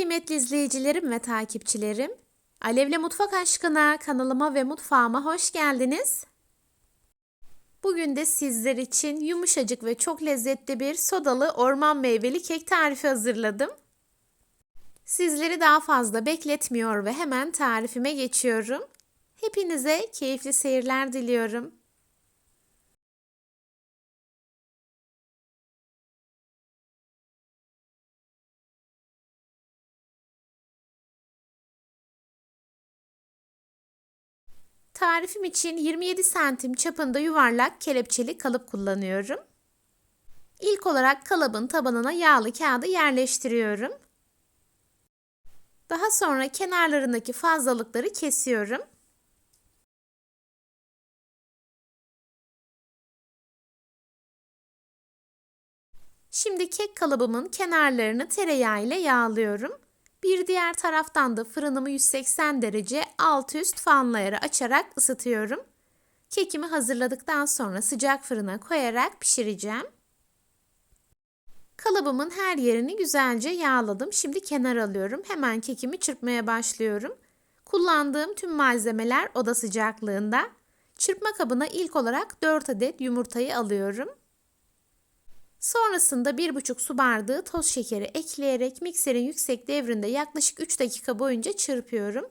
kıymetli izleyicilerim ve takipçilerim. Alevle Mutfak Aşkına kanalıma ve mutfağıma hoş geldiniz. Bugün de sizler için yumuşacık ve çok lezzetli bir sodalı orman meyveli kek tarifi hazırladım. Sizleri daha fazla bekletmiyor ve hemen tarifime geçiyorum. Hepinize keyifli seyirler diliyorum. Tarifim için 27 santim çapında yuvarlak kelepçeli kalıp kullanıyorum. İlk olarak kalıbın tabanına yağlı kağıdı yerleştiriyorum. Daha sonra kenarlarındaki fazlalıkları kesiyorum. Şimdi kek kalıbımın kenarlarını tereyağı ile yağlıyorum. Bir diğer taraftan da fırınımı 180 derece alt üst fanlayarı açarak ısıtıyorum. Kekimi hazırladıktan sonra sıcak fırına koyarak pişireceğim. Kalıbımın her yerini güzelce yağladım. Şimdi kenar alıyorum. Hemen kekimi çırpmaya başlıyorum. Kullandığım tüm malzemeler oda sıcaklığında. Çırpma kabına ilk olarak 4 adet yumurtayı alıyorum. Sonrasında 1,5 su bardağı toz şekeri ekleyerek mikserin yüksek devrinde yaklaşık 3 dakika boyunca çırpıyorum.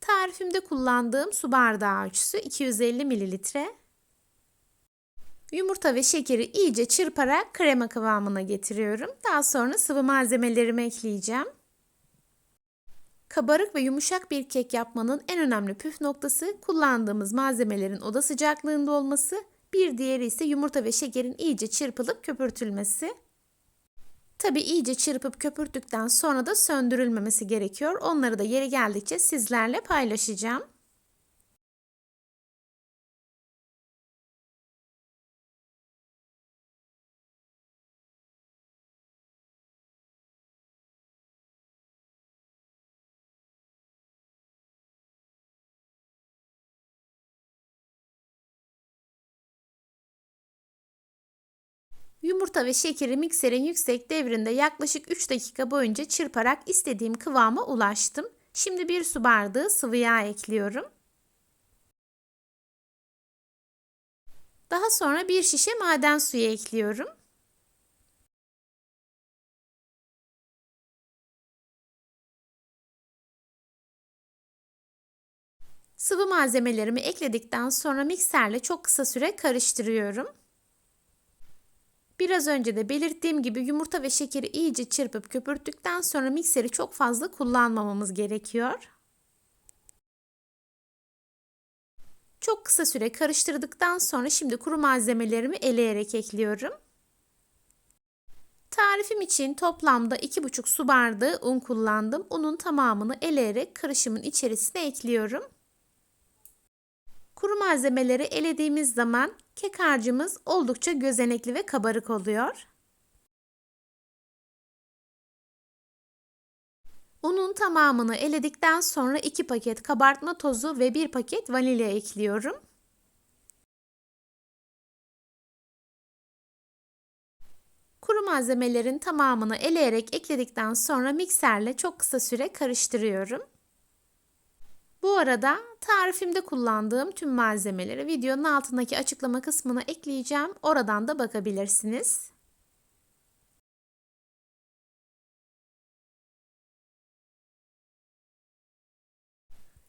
Tarifimde kullandığım su bardağı ölçüsü 250 mililitre. Yumurta ve şekeri iyice çırparak krema kıvamına getiriyorum. Daha sonra sıvı malzemelerimi ekleyeceğim. Kabarık ve yumuşak bir kek yapmanın en önemli püf noktası kullandığımız malzemelerin oda sıcaklığında olması bir diğeri ise yumurta ve şekerin iyice çırpılıp köpürtülmesi. Tabi iyice çırpıp köpürttükten sonra da söndürülmemesi gerekiyor. Onları da yeri geldikçe sizlerle paylaşacağım. Yumurta ve şekeri mikserin yüksek devrinde yaklaşık 3 dakika boyunca çırparak istediğim kıvama ulaştım. Şimdi bir su bardağı sıvı yağ ekliyorum. Daha sonra bir şişe maden suyu ekliyorum. Sıvı malzemelerimi ekledikten sonra mikserle çok kısa süre karıştırıyorum. Biraz önce de belirttiğim gibi yumurta ve şekeri iyice çırpıp köpürttükten sonra mikseri çok fazla kullanmamamız gerekiyor. Çok kısa süre karıştırdıktan sonra şimdi kuru malzemelerimi eleyerek ekliyorum. Tarifim için toplamda 2,5 su bardağı un kullandım. Unun tamamını eleyerek karışımın içerisine ekliyorum. Kuru malzemeleri elediğimiz zaman kek harcımız oldukça gözenekli ve kabarık oluyor. Unun tamamını eledikten sonra 2 paket kabartma tozu ve 1 paket vanilya ekliyorum. Kuru malzemelerin tamamını eleyerek ekledikten sonra mikserle çok kısa süre karıştırıyorum. Bu arada tarifimde kullandığım tüm malzemeleri videonun altındaki açıklama kısmına ekleyeceğim. Oradan da bakabilirsiniz.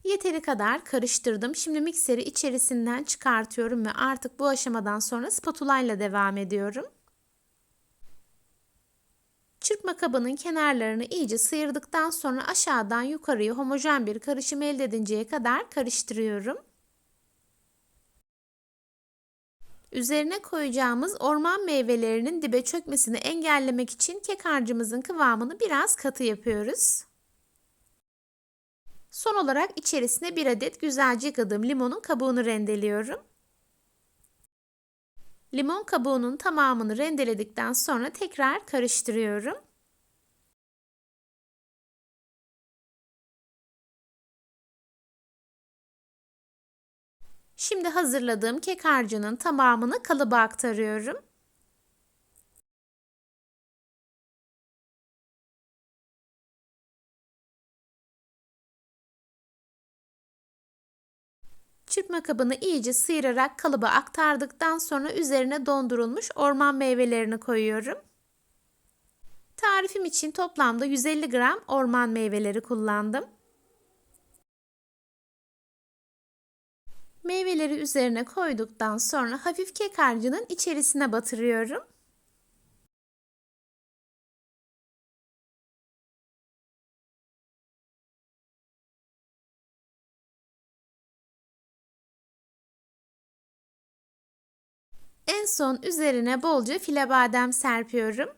Yeteri kadar karıştırdım. Şimdi mikseri içerisinden çıkartıyorum ve artık bu aşamadan sonra spatula ile devam ediyorum. Çırpma kabının kenarlarını iyice sıyırdıktan sonra aşağıdan yukarıya homojen bir karışım elde edinceye kadar karıştırıyorum. Üzerine koyacağımız orman meyvelerinin dibe çökmesini engellemek için kek harcımızın kıvamını biraz katı yapıyoruz. Son olarak içerisine bir adet güzelce yıkadığım limonun kabuğunu rendeliyorum. Limon kabuğunun tamamını rendeledikten sonra tekrar karıştırıyorum. Şimdi hazırladığım kek harcının tamamını kalıba aktarıyorum. Çırpma kabını iyice sıyırarak kalıba aktardıktan sonra üzerine dondurulmuş orman meyvelerini koyuyorum. Tarifim için toplamda 150 gram orman meyveleri kullandım. Meyveleri üzerine koyduktan sonra hafif kek harcının içerisine batırıyorum. Son üzerine bolca file badem serpiyorum.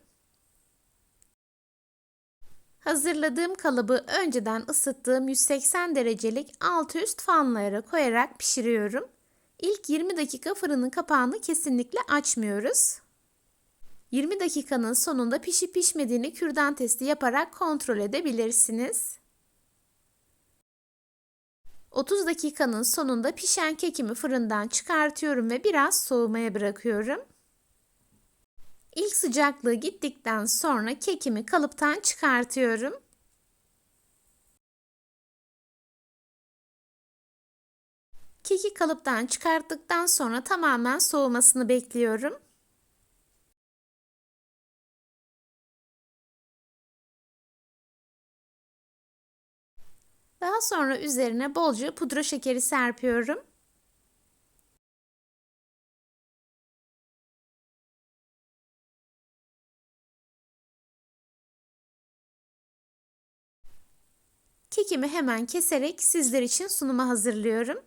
Hazırladığım kalıbı önceden ısıttığım 180 derecelik alt üst fanlara koyarak pişiriyorum. İlk 20 dakika fırının kapağını kesinlikle açmıyoruz. 20 dakikanın sonunda pişip pişmediğini kürdan testi yaparak kontrol edebilirsiniz. 30 dakikanın sonunda pişen kekimi fırından çıkartıyorum ve biraz soğumaya bırakıyorum. İlk sıcaklığı gittikten sonra kekimi kalıptan çıkartıyorum. Keki kalıptan çıkarttıktan sonra tamamen soğumasını bekliyorum. Daha sonra üzerine bolca pudra şekeri serpiyorum. Kekimi hemen keserek sizler için sunuma hazırlıyorum.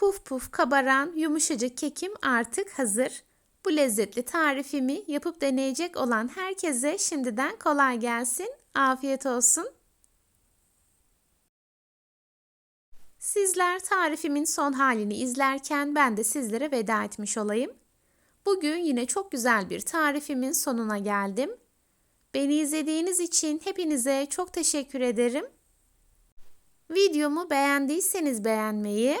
Puf puf kabaran yumuşacık kekim artık hazır. Bu lezzetli tarifimi yapıp deneyecek olan herkese şimdiden kolay gelsin. Afiyet olsun. Sizler tarifimin son halini izlerken ben de sizlere veda etmiş olayım. Bugün yine çok güzel bir tarifimin sonuna geldim. Beni izlediğiniz için hepinize çok teşekkür ederim. Videomu beğendiyseniz beğenmeyi,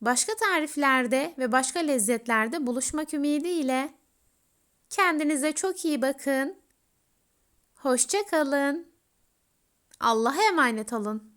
Başka tariflerde ve başka lezzetlerde buluşmak ümidiyle kendinize çok iyi bakın. Hoşça kalın. Allah'a emanet olun.